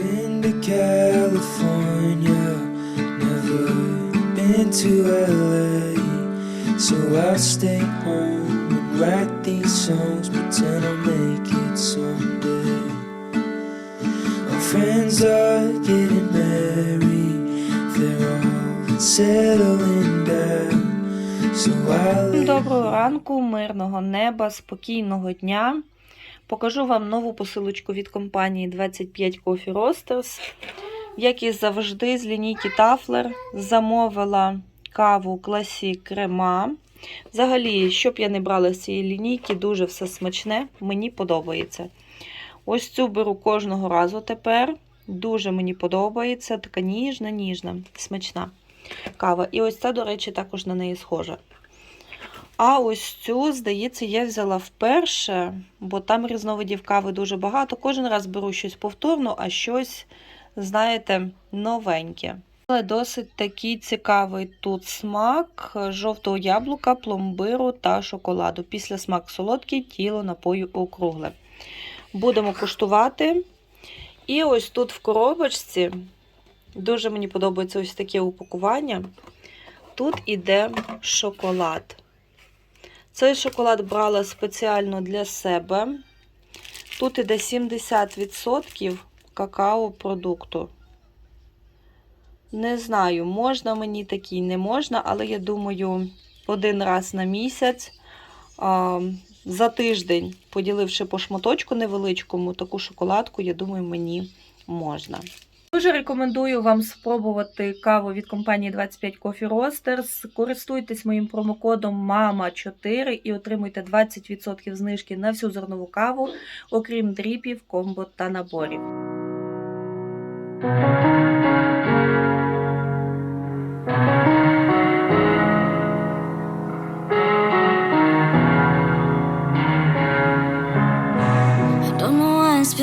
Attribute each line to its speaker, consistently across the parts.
Speaker 1: Been to California, never been to LA. So I'll stay home and write these songs, pretend I'll make it someday. Our friends are getting married, they're all settling down. So I'll
Speaker 2: Доброго ранку, мирного неба, спокійного дня. Покажу вам нову посилочку від компанії 25 Coffee Roasters. Як і завжди, з лінійки Тафлер замовила каву Classic Крема. Взагалі, що б я не брала з цієї лінійки, дуже все смачне, мені подобається. Ось цю беру кожного разу тепер. Дуже мені подобається, така ніжна, ніжна, смачна кава. І ось ця, до речі, також на неї схожа. А ось цю, здається, я взяла вперше, бо там різновидів кави дуже багато. Кожен раз беру щось повторно, а щось, знаєте, новеньке. Але досить такий цікавий тут смак жовтого яблука, пломбиру та шоколаду. Після смак солодкий, тіло напою округле. Будемо куштувати. І ось тут в коробочці дуже мені подобається ось таке упакування. Тут іде шоколад. Цей шоколад брала спеціально для себе. Тут іде 70% какао-продукту. Не знаю, можна мені такий, не можна, але я думаю, один раз на місяць, за тиждень, поділивши по шматочку невеличкому, таку шоколадку, я думаю, мені можна. Дуже рекомендую вам спробувати каву від компанії 25 Coffee Roasters. Користуйтесь моїм промокодом MAMA4 і отримуйте 20% знижки на всю зернову каву, окрім дріпів, комбо та наборів.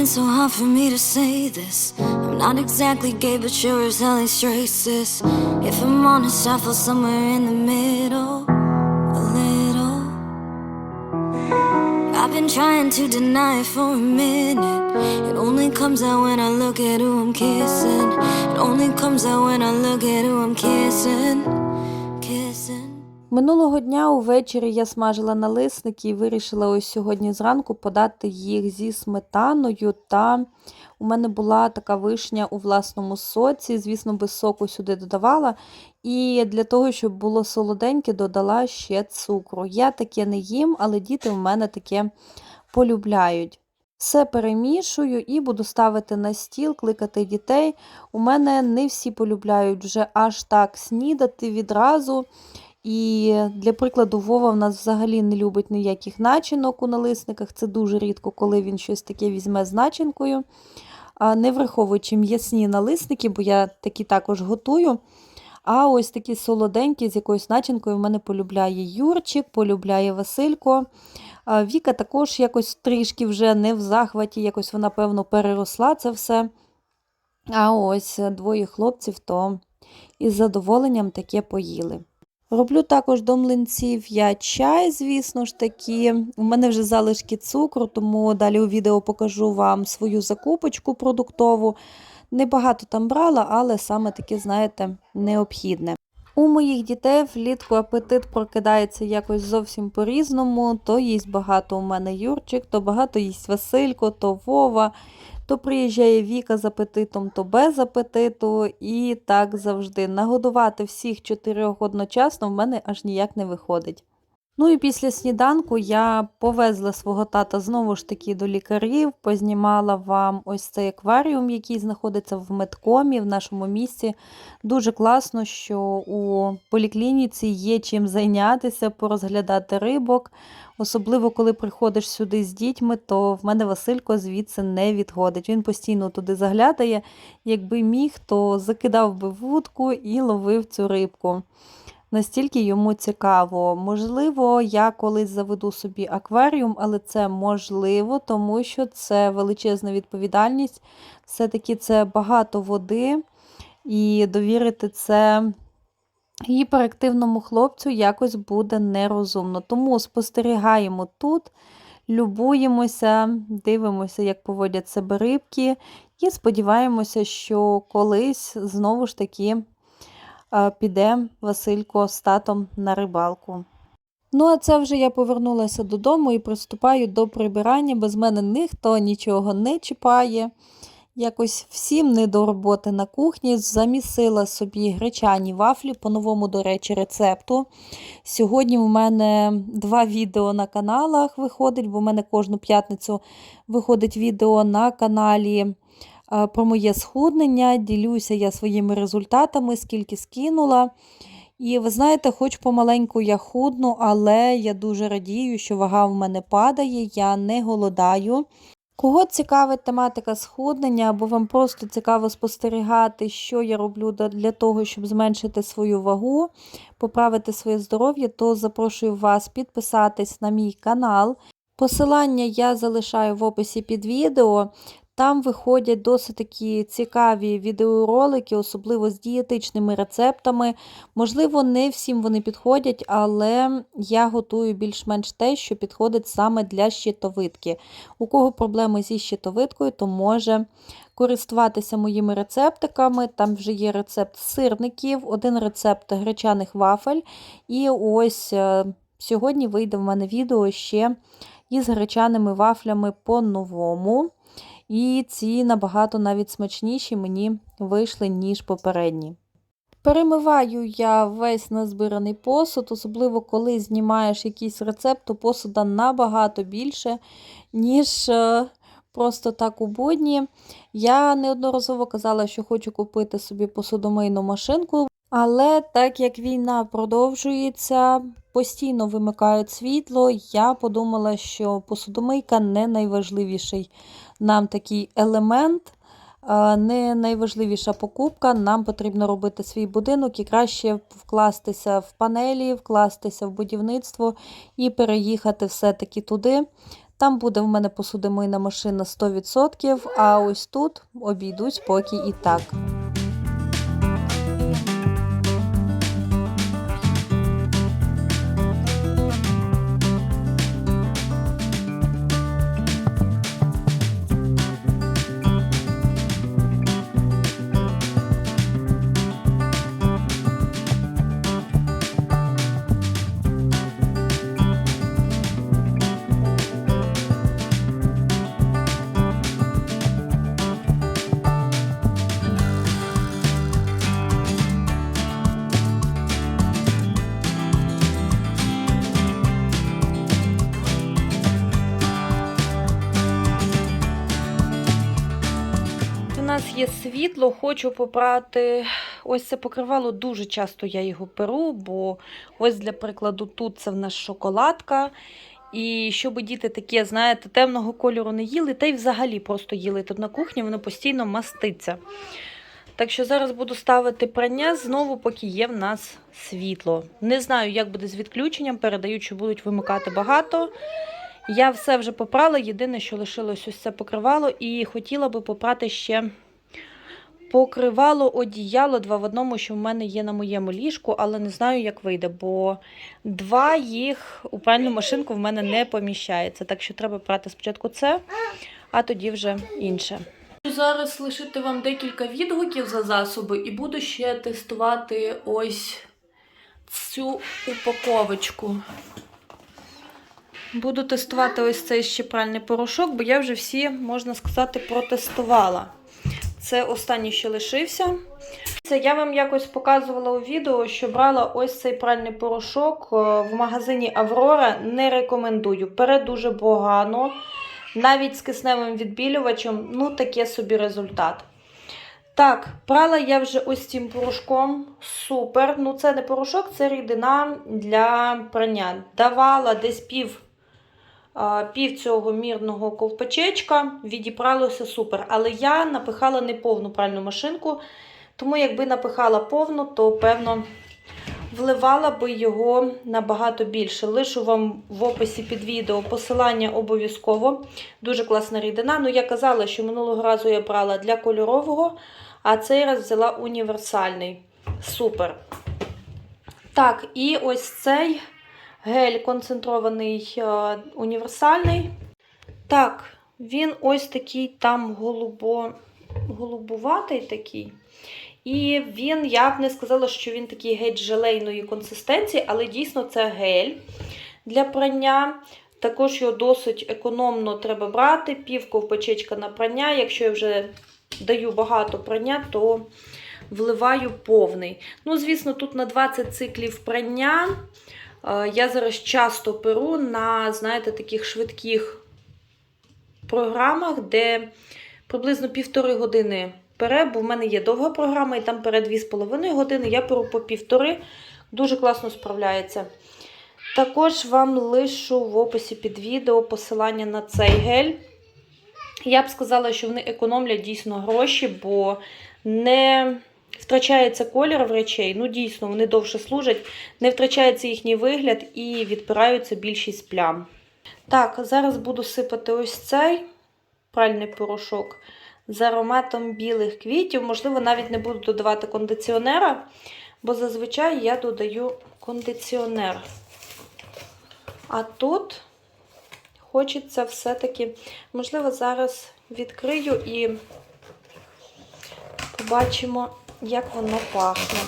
Speaker 3: So hard for me to say this. I'm not exactly gay, but sure as hell ain't straight, sis. If I'm honest, I feel somewhere in the middle, a little. I've been trying to deny it for a minute. It only comes out when I look at who I'm kissing. It only comes out when I look at who I'm kissing, kissing.
Speaker 2: Минулого дня увечері я смажила налисники і вирішила ось сьогодні зранку подати їх зі сметаною. Та у мене була така вишня у власному соці. Звісно, без соку сюди додавала. І для того, щоб було солоденьке, додала ще цукру. Я таке не їм, але діти в мене таке полюбляють. Все перемішую і буду ставити на стіл, кликати дітей. У мене не всі полюбляють вже аж так снідати відразу. І для прикладу, Вова в нас взагалі не любить ніяких начинок у налисниках. Це дуже рідко, коли він щось таке візьме з начинкою. А не враховуючи м'ясні налисники, бо я такі також готую. А ось такі солоденькі з якоюсь начинкою в мене полюбляє Юрчик, полюбляє Василько. Віка також якось трішки вже не в захваті, якось вона, певно, переросла це все. А ось двоє хлопців то із задоволенням таке поїли. Роблю також до млинців я чай, звісно ж таки. У мене вже залишки цукру, тому далі у відео покажу вам свою закупочку продуктову. Небагато там брала, але саме таке, знаєте, необхідне. У моїх дітей влітку апетит прокидається якось зовсім по-різному. То їсть багато у мене Юрчик, то багато їсть Василько, то Вова. То приїжджає Віка з апетитом, то без апетиту, і так завжди. Нагодувати всіх чотирьох одночасно в мене аж ніяк не виходить. Ну і після сніданку я повезла свого тата знову ж таки до лікарів, познімала вам ось цей акваріум, який знаходиться в медкомі в нашому місті. Дуже класно, що у поліклініці є чим зайнятися, порозглядати рибок. Особливо, коли приходиш сюди з дітьми, то в мене Василько звідси не відходить. Він постійно туди заглядає. Якби міг, то закидав би вудку і ловив цю рибку. Настільки йому цікаво. Можливо, я колись заведу собі акваріум, але це можливо, тому що це величезна відповідальність. Все-таки це багато води, і довірити це гіперактивному хлопцю якось буде нерозумно. Тому спостерігаємо тут, любуємося, дивимося, як поводять себе рибки. І сподіваємося, що колись знову ж таки піде Василько з татом на рибалку. Ну, а це вже я повернулася додому і приступаю до прибирання. Без мене ніхто нічого не чіпає. Якось всім не до роботи на кухні. Замісила собі гречані вафлі, по новому, до речі, рецепту. Сьогодні в мене два відео на каналах виходить, бо в мене кожну п'ятницю виходить відео на каналі про моє схуднення. Ділюся я своїми результатами, скільки скинула. І ви знаєте, хоч помаленьку я худну, але я дуже радію, що вага в мене падає, я не голодаю. Кого цікавить тематика схуднення, або вам просто цікаво спостерігати, що я роблю для того, щоб зменшити свою вагу, поправити своє здоров'я, то запрошую вас підписатись на мій канал. Посилання я залишаю в описі під відео. Там виходять досить такі цікаві відеоролики, особливо з дієтичними рецептами. Можливо, не всім вони підходять, але я готую більш-менш те, що підходить саме для щитовидки. У кого проблеми зі щитовидкою, то може користуватися моїми рецептиками. Там вже є рецепт сирників, один рецепт гречаних вафель. І ось е, сьогодні вийде в мене відео ще із гречаними вафлями по-новому. І ці набагато навіть смачніші мені вийшли, ніж попередні. Перемиваю я весь назбираний посуд, особливо коли знімаєш якийсь рецепт, то посуда набагато більше, ніж е, просто так у будні. Я неодноразово казала, що хочу купити собі посудомийну машинку, але так як війна продовжується, постійно вимикають світло, я подумала, що посудомийка не найважливіший нам такий елемент. Е, Не найважливіша покупка. Нам потрібно робити свій будинок і краще вкластися в панелі, вкластися в будівництво і переїхати все-таки туди. Там буде в мене посудомийна машина 100%, а ось тут обійдусь поки і так. Є світло, хочу попрати. Ось це покривало дуже часто я його перу, бо ось для прикладу тут це в нас шоколадка. І щоб діти таке, знаєте, темного кольору не їли, та й взагалі просто їли тут на кухні, воно постійно маститься. Так що зараз буду ставити прання знову, поки є в нас світло. Не знаю, як буде з відключенням, передають, що будуть вимикати багато. Я все вже попрала, єдине, що лишилось ось це покривало, і хотіла би попрати ще покривало одіяло два в одному, що в мене є на моєму ліжку, але не знаю, як вийде, бо два їх у пральну машинку в мене не поміщається. Так що треба прати спочатку це, а тоді вже інше. Зараз лишити вам декілька відгуків за засоби, і буду ще тестувати ось цю упаковочку. Буду тестувати ось цей ще пральний порошок, бо я вже всі, можна сказати, протестувала. Це останній, що лишився. Це я вам якось показувала у відео, що брала ось цей пральний порошок е, в магазині Аврора. Не рекомендую. Пере дуже погано. Навіть з кисневим відбілювачем, ну таке собі результат. Так, прала я вже ось цим порошком. Супер. Ну, це не порошок, це рідина для прання. Давала десь пів, пів цього мірного ковпачечка, відібралося супер. Але я напихала не повну пральну машинку, тому якби напихала повну, то певно вливала би його набагато більше. Лишу вам в описі під відео посилання обов'язково. Дуже класна рідина. Ну, я казала, що минулого разу я брала для кольорового, а цей раз взяла універсальний. Супер. Так, і ось цей гель концентрований е, універсальний. Так, він ось такий там голубо голубуватий такий. І він, я б не сказала, що він такий геть желейної консистенції, але дійсно це гель для прання. Також його досить економно треба брати, пів ковпачечка на прання. Якщо я вже даю багато прання, то вливаю повний. Ну, звісно, тут на 20 циклів прання. Е, Я зараз часто перу на, знаєте, таких швидких програмах, де приблизно півтори години пере, бо в мене є довга програма, і там пере 2,5 години. Я перу по півтори. Дуже класно справляється. Також вам лишу в описі під відео посилання на цей гель. Я б сказала, що вони економлять дійсно гроші, бо не втрачається колір в речей. Ну, дійсно, вони довше служать, не втрачається їхній вигляд і відпираються більшість плям. Так, зараз буду сипати ось цей пральний порошок з ароматом білих квітів. Можливо, навіть не буду додавати кондиціонера, бо зазвичай я додаю кондиціонер. А тут хочеться все-таки, можливо, зараз відкрию і побачимо, як воно пахне.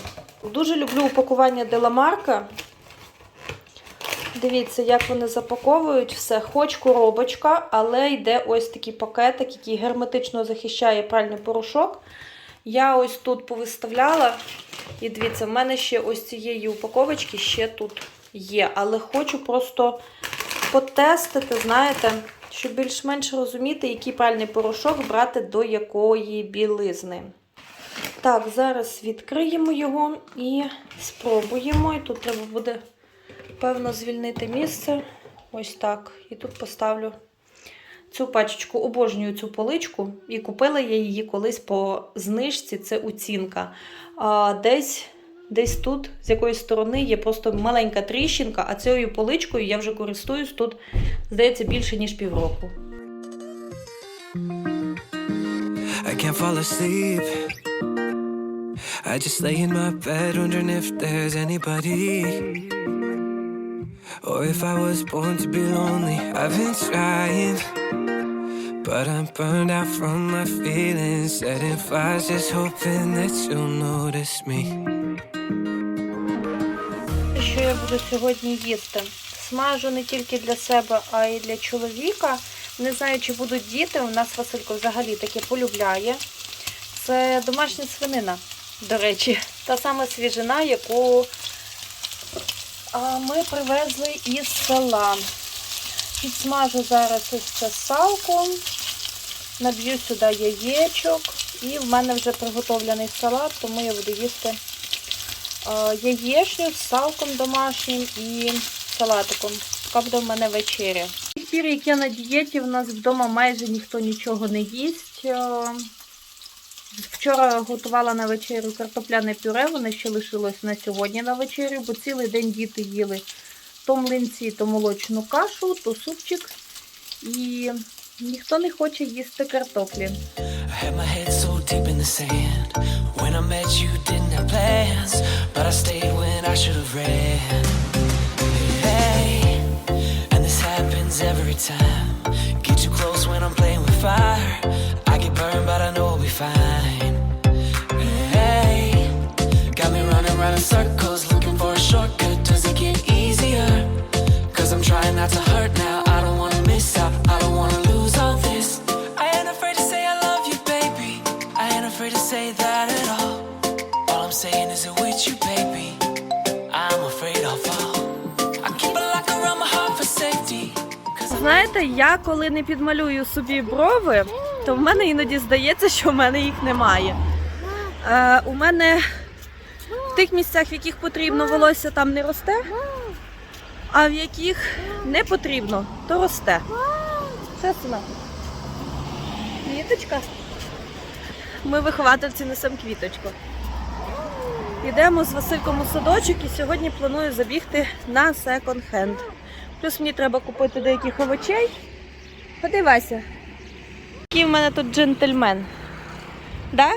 Speaker 2: Дуже люблю упакування Деламарка. Дивіться, як вони запаковують все. Хоч коробочка, але йде ось такий пакетик, який герметично захищає пральний порошок. Я ось тут повиставляла. І дивіться, в мене ще ось цієї упаковочки ще тут є. Але хочу просто потестити, знаєте, щоб більш-менш розуміти, який пральний порошок брати до якої білизни. Так, зараз відкриємо його і спробуємо. І тут треба буде, певно, звільнити місце. Ось так. І тут поставлю цю пачечку. Обожнюю цю поличку. І купила я її колись по знижці, це оцінка. А десь, десь тут, з якоїсь сторони, є просто маленька тріщинка, а цією поличкою я вже користуюсь тут, здається, більше, ніж півроку.
Speaker 1: I can't fall asleep. I just lay in my bed wondering if there's anybody. Or if I was born to be lonely. I've been trying, but I'm burned out from my feelings. Setting fires, just hoping that you'll notice me.
Speaker 2: Що я буду сьогодні їсти? Смажу не тільки для себе, а й для чоловіка. Не знаю, чи будуть діти. У нас Василько взагалі таке полюбляє. Це домашня свинина, до речі. Та сама свіжина, яку ми привезли із села. Підсмажу зараз ось це наб'ю сюди яєчок. І в мене вже приготовлений салат, тому я буду їсти яєчню з салком домашнім і салатиком. Така буде в мене вечеря. Тих пір, як я на дієті, в нас вдома майже ніхто нічого не їсть. Е, Вчора готувала на вечерю картопляне пюре, воно ще лишилось на сьогодні на вечерю, бо цілий день діти їли то млинці, то молочну кашу, то супчик. І ніхто не хоче їсти картоплі.
Speaker 1: You, every time. Get too close when I'm playing with fire. I get burned, but I know we'll be fine. In circles, looking for a shortcut. Does it get easier? Cause I'm trying not to hurt now. I don't wanna miss out. I don't wanna lose all this. I ain't afraid to say I love you, baby. I ain't afraid to say that at all. All I'm saying is it with you, baby. I'm afraid I'll fall. I keep a lock around my heart for safety.
Speaker 2: Знаєте, я коли не підмалюю собі брови, то в мене іноді здається, що в мене їх немає. Е, у мене тих місцях, в яких потрібно, волосся там не росте, а в яких не потрібно, то росте. Це сина. Квіточка. Ми виховательці несемо квіточку. Йдемо з Васильком у садочок і сьогодні планую забігти на секонд-хенд. Плюс мені треба купити деяких овочей. Ходи, Вася. Який в мене тут джентльмен. Да?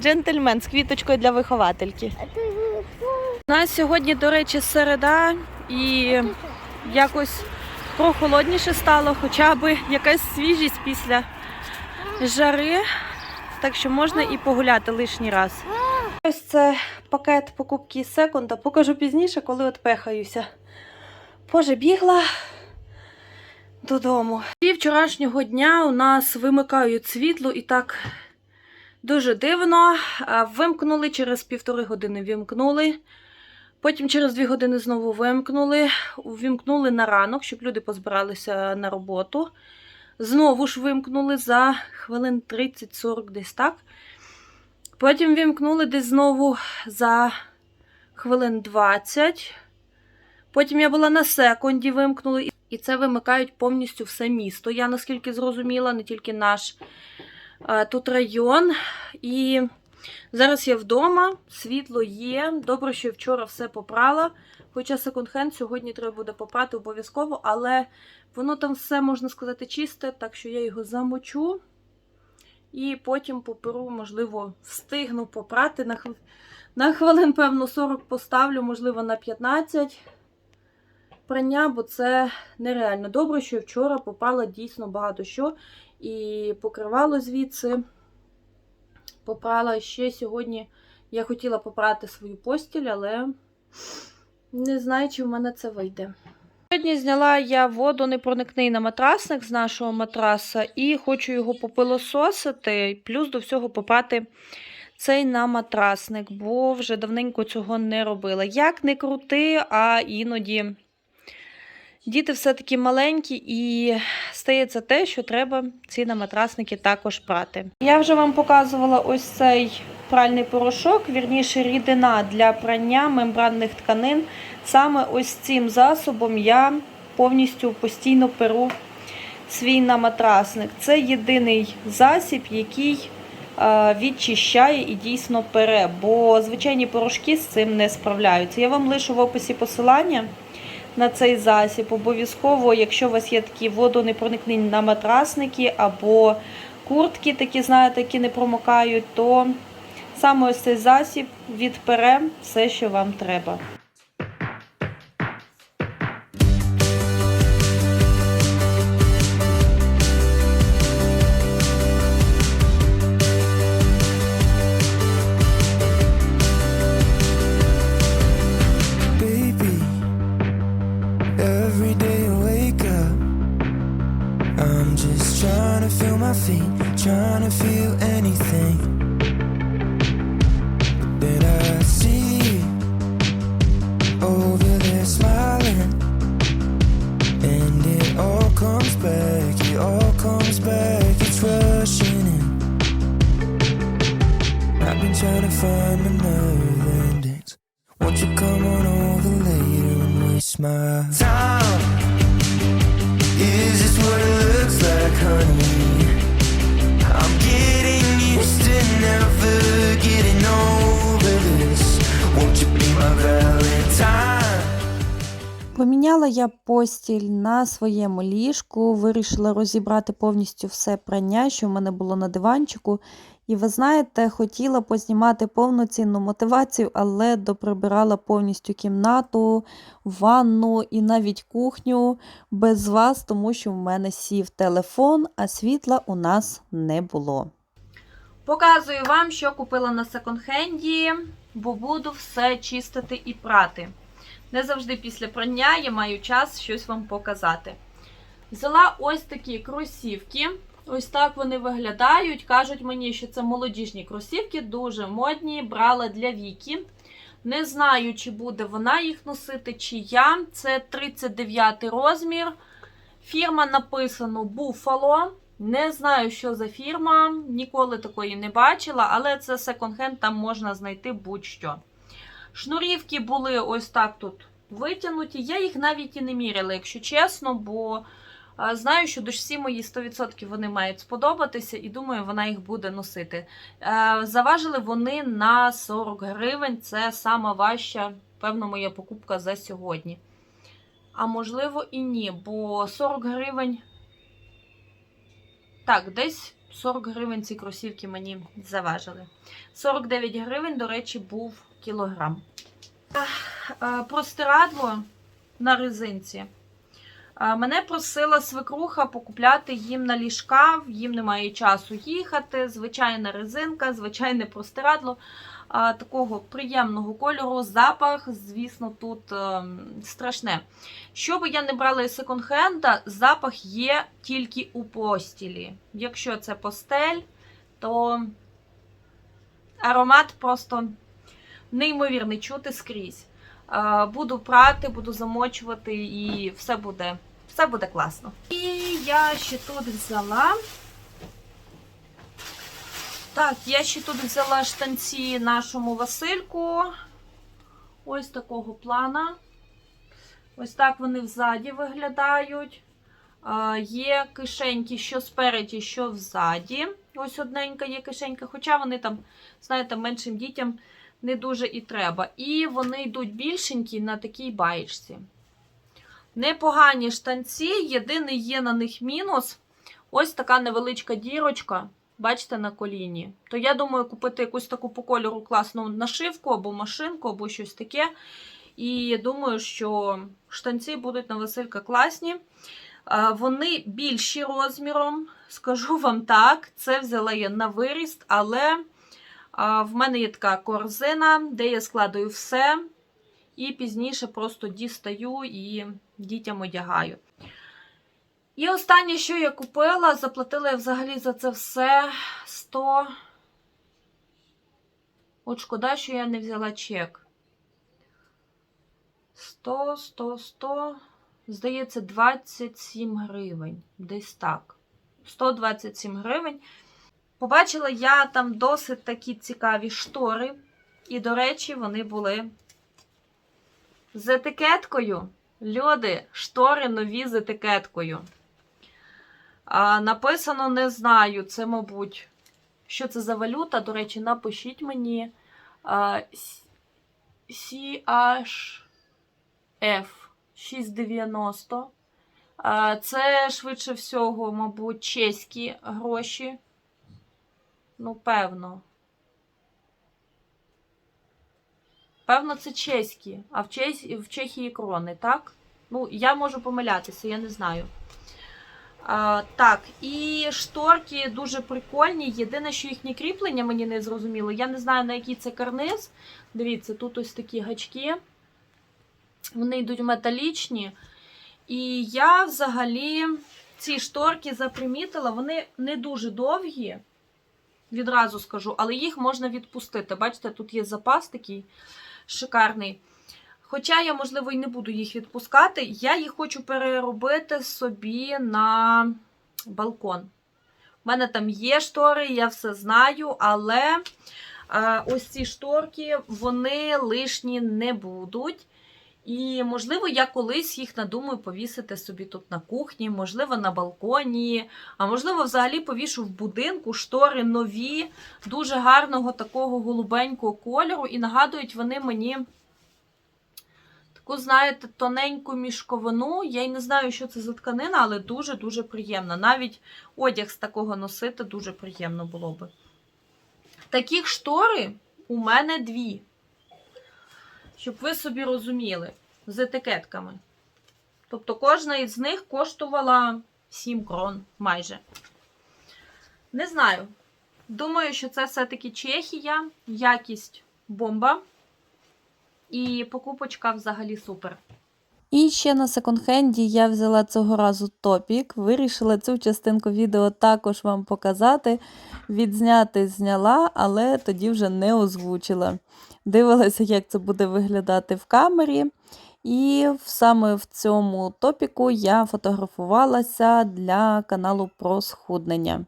Speaker 2: Джентльмен з квіточкою для виховательки. У нас сьогодні, до речі, середа і якось прохолодніше стало, хоча б якась свіжість після жари. так що можна і погуляти лишній раз. Ось це пакет покупки із секунда. Покажу пізніше, коли от пехаюся. Боже, бігла додому. І вчорашнього дня у нас вимикають світло і так дуже дивно. Вимкнули через півтори години вимкнули. Потім через дві години знову вимкнули. Вимкнули на ранок, щоб люди позбиралися на роботу. Знову ж вимкнули за хвилин 30-40 десь так. Потім вимкнули десь знову за хвилин 20. Потім я була на секунді, вимкнули. І це вимикають повністю все місто. Я наскільки зрозуміла, не тільки наш тут район. І зараз я вдома, світло є. Добре, що вчора все попрала. Хоча секонд-хенд сьогодні треба буде попрати обов'язково, але воно там все, можна сказати, чисте, так що я його замочу. І потім поперу, можливо, встигну попрати на, на хвилин, певно, 40 поставлю, можливо, на 15 прання, бо це нереально. Добре, що вчора попала дійсно багато що. І покривало звідси. Попрала ще сьогодні. Я хотіла попрати свою постіль, але не знаю, чи в мене це вийде. Сьогодні зняла я водонепроникний на матрасник з нашого матраса і хочу його попилососити, плюс до всього попати цей на матрасник, бо вже давненько цього не робила. Як не крути, а іноді діти все-таки маленькі, і стається те, що треба ці наматрасники також прати. Я вже вам показувала ось цей пральний порошок, вірніше рідина для прання мембранних тканин. Саме ось цим засобом я повністю постійно перу свій наматрасник. Це єдиний засіб, який е, відчищає і дійсно пере, бо звичайні порошки з цим не справляються. Я вам лишу в описі посилання на цей засіб. Обов'язково, якщо у вас є такі водонепроникні наматрасники або куртки, такі, знаєте, які не промокають, то саме ось цей засіб відпере все, що вам треба. Постіль на своєму ліжку, вирішила розібрати повністю все прання, що в мене було на диванчику. І ви знаєте, хотіла познімати повноцінну мотивацію, але доприбирала повністю кімнату, ванну і навіть кухню без вас, тому що в мене сів телефон, а світла у нас не було. Показую вам, що купила на секонд-хенді, бо буду все чистити і прати. Не завжди після прання я маю час щось вам показати. Взяла ось такі кросівки. Ось так вони виглядають. Кажуть мені, що це молодіжні кросівки, дуже модні. Брала для Віки. Не знаю, чи буде вона їх носити, чи я. Це 39 розмір. Фірма написано Buffalo. Не знаю, що за фірма. Ніколи такої не бачила, але це секонд-хенд, там можна знайти будь-що. Шнурівки були ось так тут витягнуті. Я їх навіть і не міряла, якщо чесно, бо знаю, що дочці моїй 100% вони мають сподобатися, і думаю, вона їх буде носити. Е, Заважили вони на 40 гривень. Це сама важча, певно, моя покупка за сьогодні. А можливо і ні, бо 40 гривень. Так, десь 40 гривень ці кросівки мені заважили. 49 гривень, до речі, був кілограм. Е, Простирадло на резинці. Мене просила свекруха покупляти їм на ліжка, їм немає часу їхати. Звичайна резинка, звичайне простирадло такого приємного кольору. Запах, звісно, тут страшне. Що би я не брала із секонд-хенда, запах є тільки у постілі. Якщо це постель, то аромат просто неймовірний чути скрізь. Буду прати, буду замочувати і все буде, все буде класно. І я ще тут взяла. Так, я ще тут взяла штанці нашому Васильку. Ось такого плана. Ось так вони взаді виглядають. Є кишеньки, що спереді, що взаді. Ось одненька є кишенька, хоча вони там, знаєте, меншим дітям не дуже і треба. І вони йдуть більшенькі на такій баєчці. Непогані штанці, єдиний є на них мінус. Ось така невеличка дірочка, бачите, на коліні. То я думаю, купити якусь таку по кольору класну нашивку або машинку, або щось таке. І думаю, що штанці будуть на Василька класні. Вони більші розміром, скажу вам так, це взяла я на виріст, але в мене є така корзина, де я складаю все. І пізніше просто дістаю і дітям одягаю. І останнє, що я купила, заплатила я взагалі за це все 100. От шкода, що я не взяла чек. 100, 100, 100. Здається, 27 гривень. Десь так. 127 гривень. Побачила я там досить такі цікаві штори. І, до речі, вони були з етикеткою. Люди, штори нові з етикеткою. А, написано не знаю. Це, мабуть, що це за валюта. До речі, напишіть мені. А, CHF 690. А, Це швидше всього, мабуть, чеські гроші. Ну, певно. Певно, це чеські, а в, Чех... в Чехії крони, так? Ну, я можу помилятися, я не знаю. А, так, і шторки дуже прикольні. Єдине, що їхнє кріплення мені не зрозуміло. Я не знаю, на який це карниз. Дивіться, тут ось такі гачки. Вони йдуть металічні. І я взагалі ці шторки запримітила, вони не дуже довгі, відразу скажу, але їх можна відпустити. Бачите, тут є запас такий шикарний. Хоча я, можливо, і не буду їх відпускати, я їх хочу переробити собі на балкон. У мене там є штори, я все знаю, але е, ось ці шторки, вони лишні не будуть. І, можливо, я колись їх надумаю повісити собі тут на кухні, можливо, на балконі, а можливо, взагалі повішу в будинку штори нові, дуже гарного такого голубенького кольору. І нагадують вони мені таку, знаєте, тоненьку мішковину. Я й не знаю, що це за тканина, але дуже-дуже приємна. Навіть одяг з такого носити дуже приємно було би. Таких штори у мене дві. Щоб ви собі розуміли, з етикетками. Тобто кожна із них коштувала 7 крон майже. Не знаю. Думаю, що це все-таки Чехія, якість бомба. І покупочка взагалі супер.
Speaker 4: І ще на секонд-хенді я взяла цього разу топік. Вирішила цю частинку відео також вам показати. Відзняти зняла, але тоді вже не озвучила. Дивилася, як це буде виглядати в камері. І саме в цьому топіку я фотографувалася для каналу про схуднення.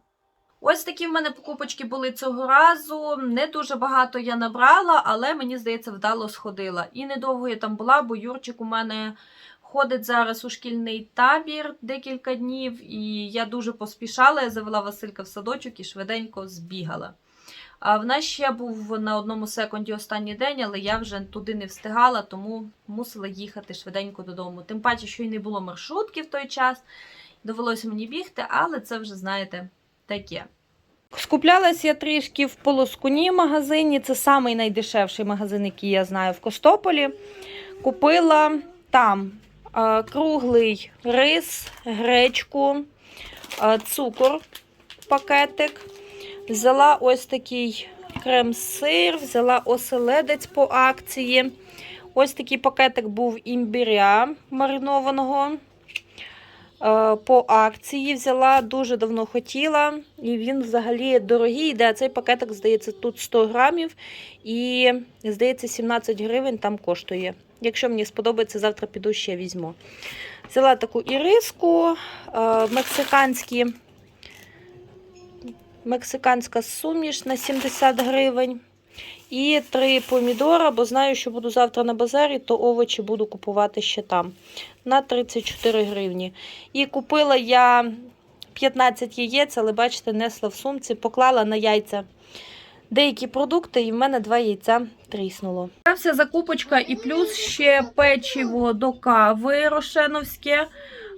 Speaker 2: Ось такі в мене покупочки були цього разу. Не дуже багато я набрала, але мені здається, вдало сходила. І недовго я там була, бо Юрчик у мене ходить зараз у шкільний табір декілька днів, і я дуже поспішала. Я завела Василька в садочок і швиденько збігала. А в нас ще був на одному секунді останній день, але я вже туди не встигала, тому мусила їхати швиденько додому. Тим паче, що й не було маршрутки в той час. Довелося мені бігти, але це вже, знаєте, таке.
Speaker 4: Скуплялась я трішки в Полоскуні магазині. Це самий найдешевший магазин, який я знаю в Костополі. Купила там
Speaker 5: а, круглий рис, гречку, а, цукор, пакетик. Взяла ось такий крем-сир, взяла оселедець по акції. Ось такий пакетик був імбиря маринованого. Е, По акції взяла, дуже давно хотіла, і він взагалі дорогий йде. Цей пакетик, здається, тут 100 грамів і, здається, 17 гривень там коштує. Якщо мені сподобається, завтра піду ще візьму. Взяла таку іриску, е, мексиканські, мексиканська суміш на 70 гривень. І три помідора, бо знаю, що буду завтра на базарі, то овочі буду купувати ще там на 34 гривні. І купила я 15 яєць, але бачите, несла в сумці, поклала на яйця деякі продукти, і в мене два яйця тріснуло. Вся закупочка і плюс ще печиво до кави рошеновське.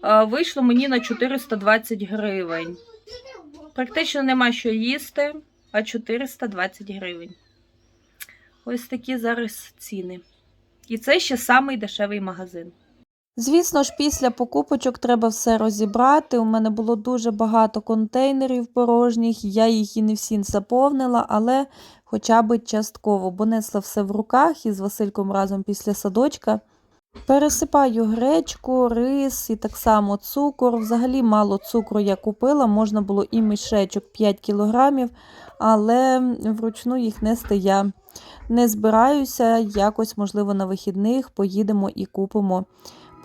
Speaker 5: е, Вийшло мені на 420 гривень. Практично нема що їсти, а 420 гривень. Ось такі зараз ціни. І це ще самий дешевий магазин.
Speaker 2: Звісно ж, після покупочок треба все розібрати. У мене було дуже багато контейнерів порожніх, я їх і не всі заповнила, але хоча б частково, бо несла все в руках із Васильком разом після садочка. Пересипаю гречку, рис і так само цукор. Взагалі мало цукру я купила, можна було і мішечок 5 кілограмів, але вручну їх нести я не збираюся. Якось, можливо, на вихідних поїдемо і купимо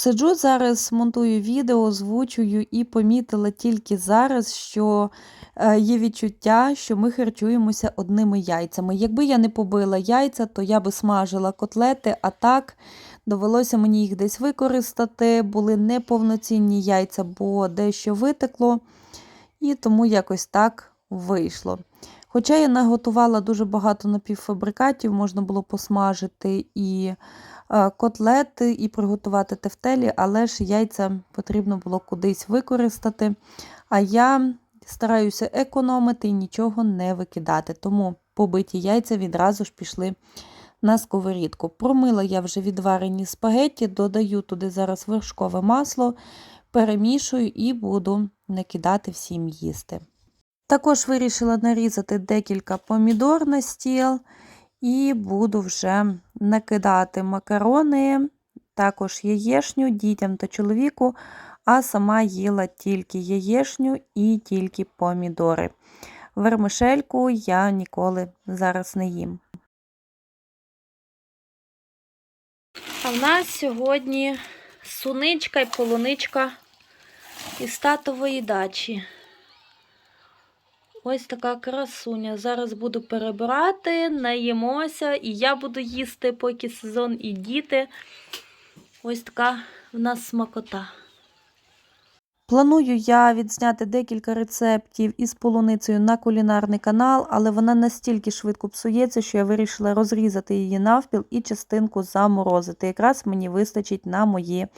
Speaker 2: Сиджу зараз, монтую відео, озвучую і помітила тільки зараз, що е, є відчуття, що ми харчуємося одними яйцями. Якби я не побила яйця, то я би смажила котлети, а так довелося мені їх десь використати. Були неповноцінні яйця, бо дещо витекло, і тому якось так вийшло. Хоча я наготувала дуже багато напівфабрикатів, можна було посмажити і е, котлети, і приготувати тефтелі, але ж яйця потрібно було кудись використати. А я стараюся економити і нічого не викидати. Тому побиті яйця відразу ж пішли на сковорідку. Промила я вже відварені спагетті, додаю туди зараз вершкове масло, перемішую і буду накидати всім їсти. Також вирішила нарізати декілька помідор на стіл і буду вже накидати макарони, також яєшню дітям та чоловіку, а сама їла тільки яєшню і тільки помідори. Вермишельку я ніколи зараз не їм.
Speaker 5: А в нас сьогодні суничка і полуничка із татової дачі. Ось така красуня. Зараз буду перебирати, наїмося, і я буду їсти, поки сезон, і діти. Ось така в нас смакота.
Speaker 2: Планую я відзняти декілька рецептів із полуницею на кулінарний канал, але вона настільки швидко псується, що я вирішила розрізати її навпіл і частинку заморозити. Якраз мені вистачить на мої
Speaker 3: Have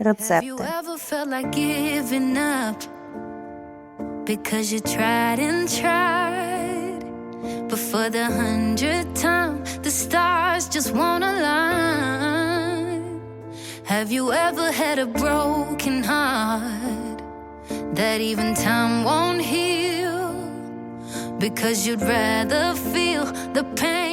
Speaker 3: you
Speaker 2: рецепти.
Speaker 3: Because you tried and tried. But for the hundredth time, the stars just won't align. Have you ever had a broken heart that even time won't heal? Because you'd rather feel the pain.